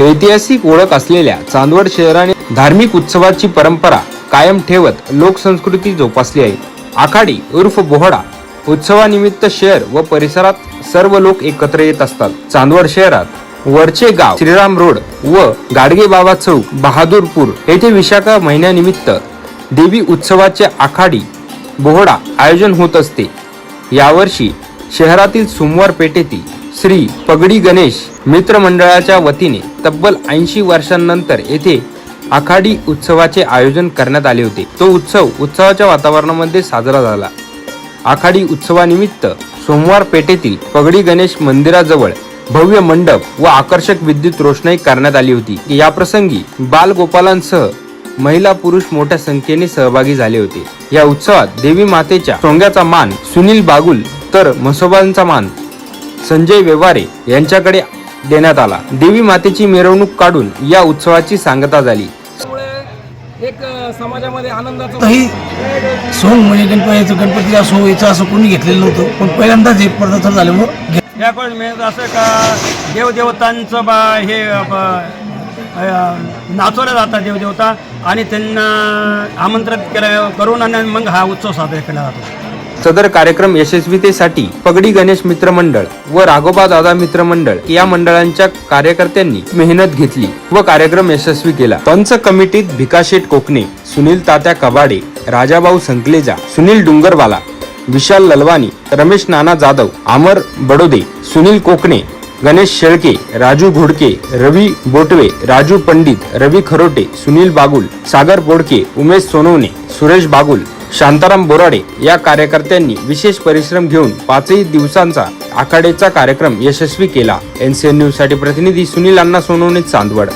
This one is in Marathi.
ऐतिहासिक ओळख असलेल्या चांदवड शहराने धार्मिक उत्सवाची परंपरा कायम ठेवत लोकसंस्कृती जोपासली आहे. आखाडी उर्फ बोहडा उत्सवानिमित्त शहर व परिसरात सर्व लोक एकत्र येत असतात. चांदवड शहरात वरचे गाव श्रीराम रोड व गाडगे बाबा चौक बहादूरपूर येथे विशाखा महिन्यानिमित्त देवी उत्सवाचे आखाडी बोहडा आयोजन होत असते. यावर्षी शहरातील सोमवार पेठेतील श्री पगडी गणेश मित्रमंडळाच्या वतीने तब्बल ऐंशी वर्षांनंतर येथे आखाडी उत्सवाचे आयोजन करण्यात आले होते. तो उत्सव उत्सवाच्या वातावरणामध्ये साजरा झाला. आखाडी उत्सवानिमित्त सोमवार पेठेतील पगडी गणेश मंदिराजवळ भव्य मंडप व आकर्षक विद्युत रोषणाई करण्यात आली होती. या प्रसंगी बालगोपालांसह महिला पुरुष मोठ्या संख्येने सहभागी झाले होते. या उत्सवात देवी मातेच्या सोंग्याचा मान सुनील बागुल तर म्हसोबांचा मान. संजय व्यवहारे यांच्याकडे देण्यात आला. देवी मातेची मिरवणूक काढून या उत्सवाची सांगता झाली. त्यामुळे एक समाजामध्ये आनंदाचं सोंग म्हणजे गणपतीचं गणपती असो याचं असं कोणी घेतलेलं नव्हतं. पण पहिल्यांदाच हे पदार्थ झाल्यामुळं या कोण म्हणजे असं का देवदेवतांचं बा हे नाचवलं जातात देवदेवता आणि त्यांना आमंत्रित केलं करून आणि मग हा उत्सव साजरा केला जातो. सदर कार्यक्रम यशस्वीतेसाठी पगडी गणेश मित्र मंडळ व राघोबा दादा मित्र मंडळ या मंडळांच्या कार्यकर्त्यांनी मेहनत घेतली व कार्यक्रम यशस्वी केला. पंच कमिटीत भिकाशेठ कोकणे सुनील तात्या कबाडे राजाभाऊ संकलेजा सुनील डुंगरवाला विशाल ललवानी रमेश नाना जाधव अमर बडोदे सुनील कोकणे गणेश शेळके राजू घोडके रवी बोटवे राजू पंडित रवी खरोटे सुनील बागुल सागर बोडके उमेश सोनवणे सुरेश बागुल शांताराम बोराडे या कार्यकर्त्यांनी विशेष परिश्रम घेऊन पाचही दिवसांचा आखाडेचा कार्यक्रम यशस्वी केला. एनसीएन न्यूजसाठी प्रतिनिधी सुनील अण्णा सोनवणे चांदवड.